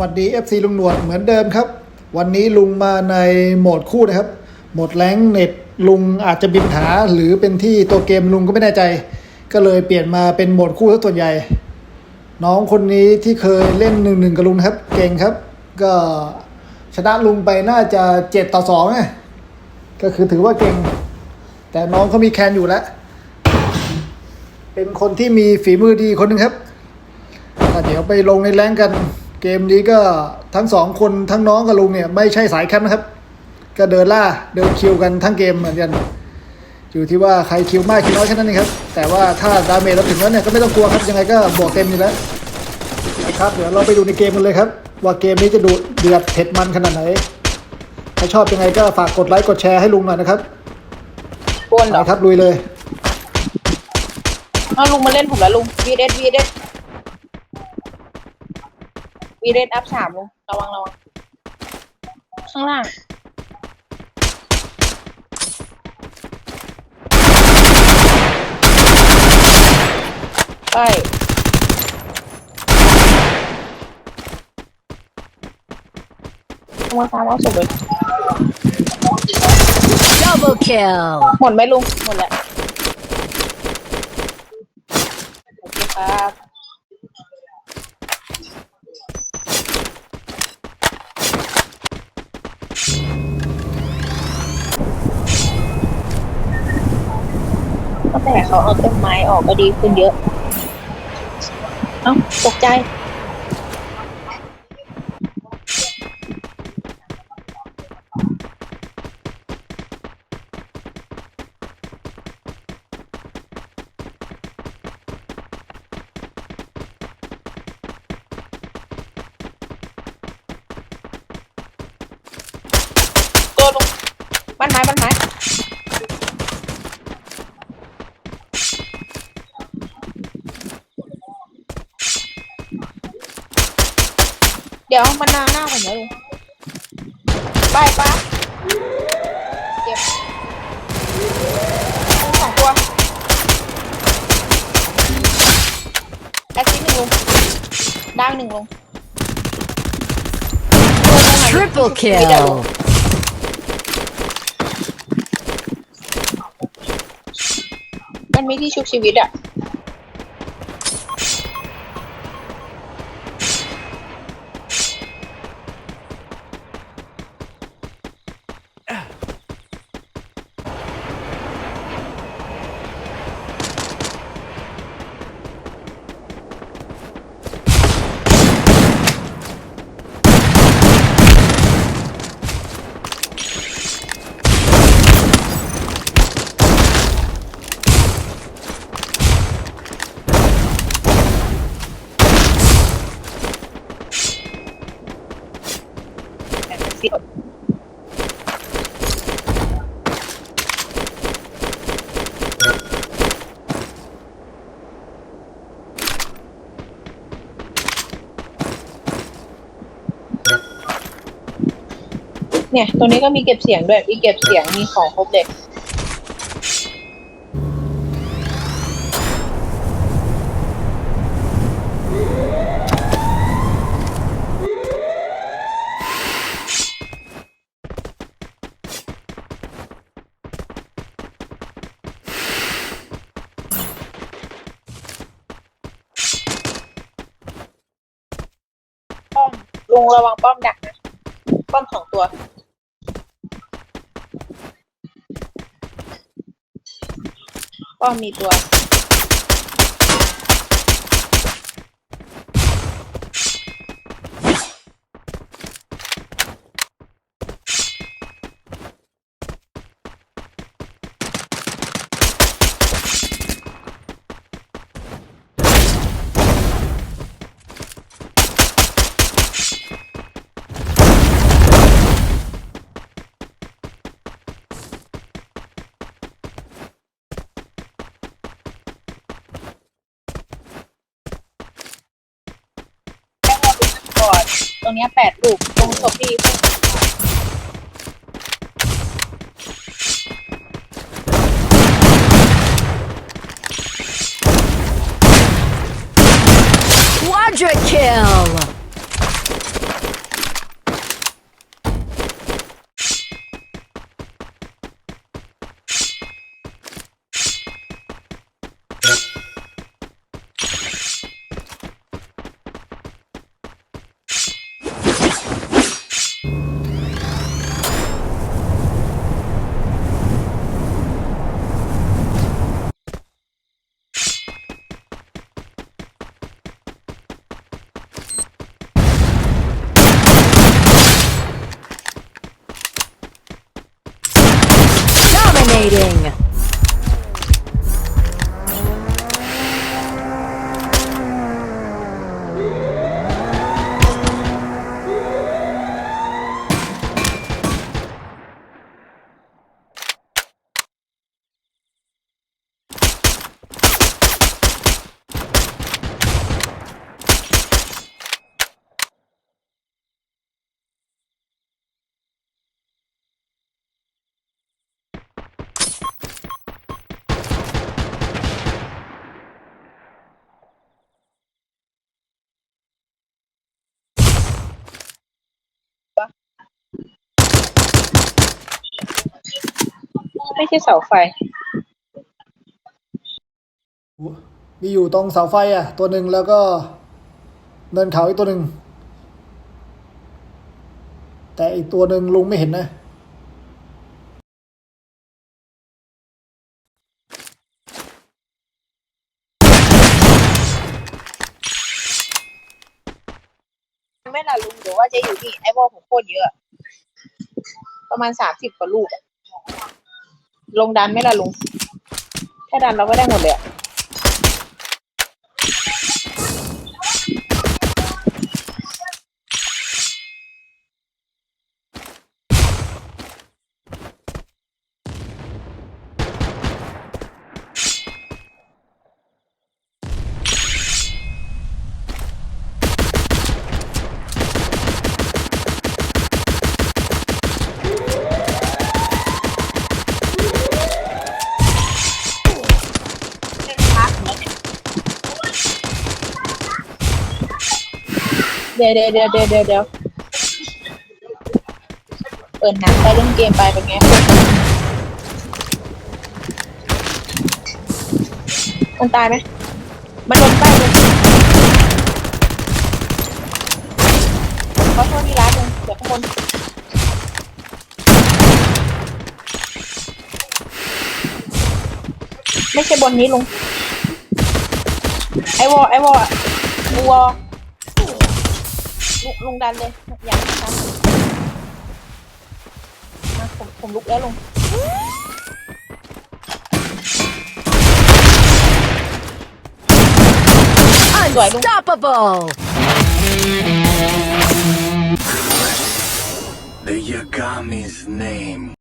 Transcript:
วัสดี FC ลุงหนวดเหมือนเดิมครับ วันนี้ลุงมาในโหมดคู่นะครับ โหมดแรงเน็ตลุงอาจจะบินหาหรือเป็นที่ตัวเกมลุงก็ไม่แน่ใจ ก็เลยเปลี่ยนมาเป็นโหมดคู่ซะส่วนใหญ่ น้องคนนี้ที่เคยเล่นหนึ่งหนึ่งกับลุงครับเก่งครับ ก็ชนะลุงไปน่าจะเจ็ดต่อสองไงก็คือถือว่าเก่ง แต่น้องเขามีแคนอยู่แล้ว เป็นคนที่มีฝีมือดีคนหนึ่งครับเดี๋ยวไปลงในแรงกัน เกมนี้ก็ทั้งสองคนทั้งน้องกับลุงเนี่ยไม่ใช่สายแคมป์นะครับ ก็เดินล่าเดินคิวกันทั้งเกมเหมือนกัน อยู่ที่ว่าใครคิวมากคิวน้อยแค่นั้นเองครับ แต่ว่าถ้าดาเมจเราถึงแล้วเนี่ยก็ไม่ต้องกลัวครับยังไงก็บวกเต็มอยู่แล้วนะครับเดี๋ยวเราไปดูในเกมกันเลยครับ ว่าเกมนี้จะดูเดือดเผ็ดมันขนาดไหนถ้าชอบยังไงก็ฝากกดไลค์กดแชร์ให้ลุงหน่อยนะครับปนเหรอไปครับลุยเลยเอาลุงมาเล่นผมแล้วลุงวีเดสวีเดส วีเดสอัพสามลุงระวังระวังข้างล่างไปเอามาตามเอาศพเลย Double kill. หมดไหมลุง หมดแล้วโอเคครับ แต่เขาเอาต้นไม้ออกก็ดีขึ้นเยอะ เอ้าตกใจานไม้บ้านไม้เดี๋ยวมันนาหน้าผมแล้วลุงไปปะเจ็บสองตัวแอสซิสหนึ่งลงด่างหนึ่งลง Triple kill. ไม่ที่ชุบชีวิตอะ เนี่ยตัวนี้ก็มีเก็บเสียงด้วย มีเก็บเสียง มีของครบเลยป้อมลุงระวังป้อมดักนะ ป้อมสองตัว ป้อมมีตัว แค่ว่าลูกก่อนต รงเนี้ยแปดลูก ตรงศพที่ Quadra kill. Dominating. ไม่ใช่เสาไฟ มีอยู่ตรงเสาไฟอะ ตัวหนึ่งแล้วก็เนินเขาอีกตัวหนึ่ง แต่อีกตัวหนึ่งลุงไม่เห็นนะ ไม่ล่ะลุงเดี๋ยวว่าจะอยู่นี่ไอ้บอลผมโคตรเยอะ ประมาณสามสิบกว่าลูกอะ ลงดันไหม่ละลุงแค่ดันเราก็ได้หมดเลยอะ เดี๋ยวเดี๋ยวเดี๋ยวเดี๋ยวเดี๋ยวเดี๋ยวเปิดหนังไปเล่นเกมไปเป็นไง มันตายไหมมันโดนใกล้เลยขอโทษที่ร้านหนึงเดี๋ยวข้างบนไม่ใช่บนนี้ลุงไอวอไอวออะวอ ลุงลุงดันเลย อย่าให้มันทำมาผมผมลุกแล้วลุง Unstoppable. The Yagami's name.